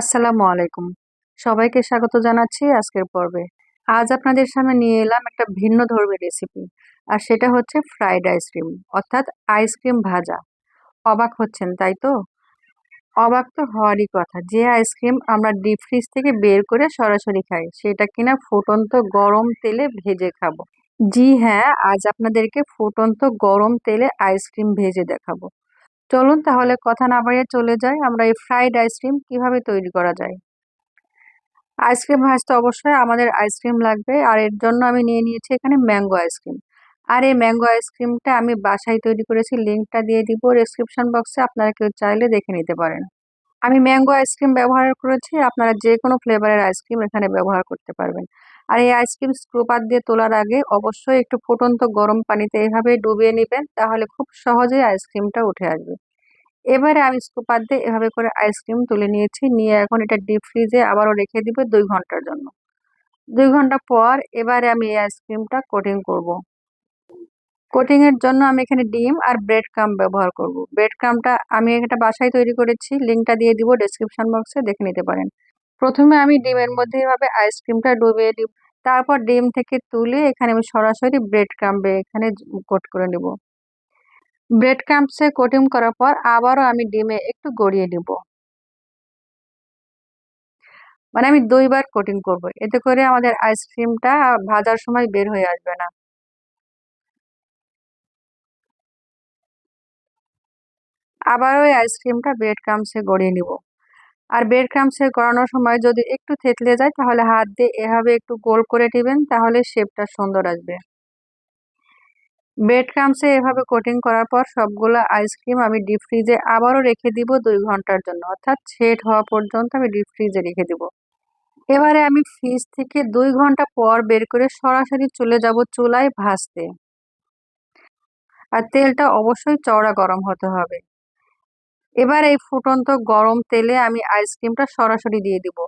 আসসালামু আলাইকুম। সবাইকে স্বাগত জানাচ্ছি আজকের পর্বে। আজ আপনাদের সামনে নিয়ে এলাম একটা ভিন্ন ধর্মী রেসিপি আর সেটা হচ্ছে ফ্রাইড আইসক্রিম অর্থাৎ আইসক্রিম ভাজা। অবাক হচ্ছেন, তাই তো? অবাক তো হওয়ারই কথা, যে আইসক্রিম আমরা ডিপ ফ্রিজ থেকে বের করে সরাসরি খাই, সেটা কিনা ফুটন্ত গরম তেলে ভেজে খাব। জি হ্যাঁ আজ আপনাদেরকে ফুটন্ত গরম তেলে আইসক্রিম ভেজে দেখাবো। চলুন তাহলে কথা না বাড়িয়ে চলে যাই আমরা এই ফ্রাইড আইসক্রিম কীভাবে তৈরি করা যায়। আইসক্রিম ভাজতে অবশ্যই আমাদের আইসক্রিম লাগবে আর এর জন্য আমি নিয়ে নিয়েছি এখানে ম্যাঙ্গো আইসক্রিম আর এই ম্যাঙ্গো আইসক্রিমটা আমি বাসায় তৈরি করেছি লিঙ্কটা দিয়ে দিব ডিসক্রিপশন বক্সে আপনারা কেউ চাইলে দেখে নিতে পারেন। আমি ম্যাঙ্গো আইসক্রিম ব্যবহার করেছি, আপনারা যে কোনো ফ্লেভারের আইসক্রিম এখানে ব্যবহার করতে পারবেন। আর এই আইসক্রিম স্ক্রুপার দিয়ে তোলার আগে অবশ্যই একটু ফুটন্ত গরম পানিতে এভাবে ডুবিয়ে নেবেন, তাহলে খুব সহজেই আইসক্রিমটা উঠে আসবে এবারে আমি স্কুপার দিয়ে এভাবে করে আইসক্রিম তুলে নিয়েছি, নিয়ে এখন এটা ডিপ ফ্রিজে আবারও রেখে দিব দুই ঘণ্টার জন্য দুই ঘণ্টা পর এবারে আমি এই আইসক্রিমটা কোটিং করব। কোটিং এর জন্য আমি এখানে ডিম আর ব্রেড ক্রাম ব্যবহার করব। ব্রেড ক্রামটা আমি একটা বাসায় তৈরি করেছি, লিঙ্কটা দিয়ে দিব ডেসক্রিপশন বক্সে, দেখে নিতে পারেন প্রথমে আমি ডিমের মধ্যে এভাবে আইসক্রিমটা ডুবিয়ে দিব। তারপর ডিম থেকে তুলে এখানে আমি সরাসরি ব্রেড ক্রাম্বে এখানে কোট করে নেব। ব্রেড ক্রাম্পসে কোটিং করার পর আবারও আমি ডিমে একটু গড়িয়ে নিব। মানে আমি দুইবার কোটিং করব। এতে করে আমাদের আইসক্রিমটা ভাজার সময় বের হয়ে আসবে না। আবার ওই আইসক্রিমটা ব্রেড ক্রামসে গড়িয়ে নিব। আর বেড ব্রেড ক্রামসে গড়ানোর সময় যদি একটু থেতলে যায়, তাহলে হাত দিয়ে এভাবে একটু গোল করে নেবেন, তাহলে শেপটা সুন্দর আসবে। ব্রেড ক্রামসে এভাবে কোটিং করার পর সবগুলো আইসক্রিম আমি ডিপ ফ্রিজে আবারও রেখে দিব দুই ঘণ্টার জন্য, অর্থাৎ সেট হওয়া পর্যন্ত আমি ডিপ ফ্রিজে রেখে দিব। এবারে আমি ফ্রিজ থেকে দুই ঘণ্টা পর বের করে সরাসরি চলে যাব চুলায় ভাজতে। আর তেলটা অবশ্যই চওড়া গরম হতে হবে। এবার এই ফুটন্ত গরম তেলে আমি আইসক্রিমটা সরাসরি দিয়ে দিব।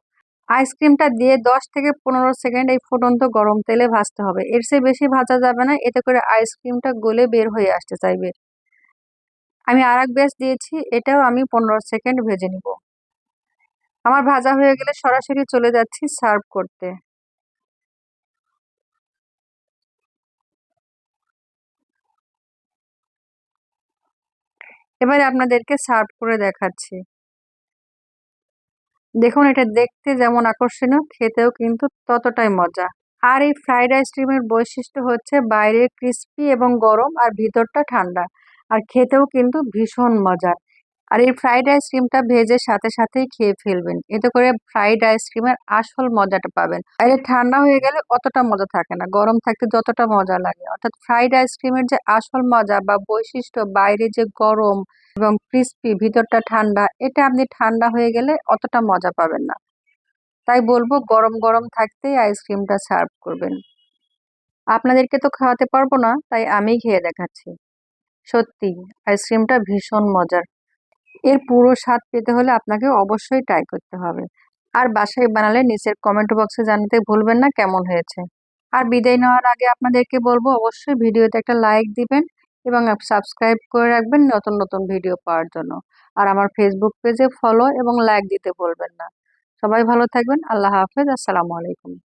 আইসক্রিমটা দিয়ে দশ থেকে পনেরো সেকেন্ড এই ফুটন্ত গরম তেলে ভাজতে হবে। এর চেয়ে বেশি ভাজা যাবে না, এতে করে আইসক্রিমটা গলে বের হয়ে আসতে চাইবে। আমি আর এক ব্যাচ দিয়েছি, এটাও আমি পনেরো সেকেন্ড ভেজে নিব। আমার ভাজা হয়ে গেলে সরাসরি চলে যাচ্ছি সার্ভ করতে। এবারে আপনাদেরকে সার্ভ করে দেখাচ্ছি। দেখুন, এটা দেখতে যেমন আকর্ষণীয়, খেতেও কিন্তু ততটাই মজা। আর এই ফ্রাইড রাইস ডিমের বৈশিষ্ট্য হচ্ছে বাইরে ক্রিস্পি এবং গরম আর ভিতরটা ঠান্ডা। আর খেতেও কিন্তু ভীষণ মজার। আর এই ফ্রাইড আইসক্রিমটা ভেজে সাথে সাথেই খেয়ে ফেলবেন। এতে করে ফ্রাইড আইসক্রিমের আসল মজাটা পাবেন। আর ঠান্ডা হয়ে গেলে অতটা মজা থাকে না। গরম থাকতে যতটা মজা লাগে। অর্থাৎ ফ্রাইড আইসক্রিমের যে আসল মজা বা বৈশিষ্ট্য, বাইরে যে গরম এবং ক্রিস্পি ভিতরটা ঠান্ডা, এটা আপনি ঠান্ডা হয়ে গেলে অতটা মজা পাবেন না। তাই বলব, গরম গরম থাকতেই আইসক্রিমটা সার্ভ করবেন। আপনাদেরকে তো খাওয়াতে পারব না, তাই আমি খেয়ে দেখাচ্ছি। সত্যি আইসক্রিমটা ভীষণ মজার। এর পুরো স্বাদ পেতে হলে আপনাকে অবশ্যই ট্রাই করতে হবে। আর বাসায় বানালে নিচের কমেন্ট বক্সে জানাতে ভুলবেন না কেমন হয়েছে। আর বিদায় নেওয়ার আগে আপনাদেরকে বলব, অবশ্যই ভিডিওতে একটা লাইক দিবেন এবং সাবস্ক্রাইব করে রাখবেন নতুন নতুন ভিডিও পাওয়ার জন্য। আর আমার ফেসবুক পেজে ফলো এবং লাইক দিতে ভুলবেন না। সবাই ভালো থাকবেন। আল্লাহ হাফেজ। আসসালামু আলাইকুম।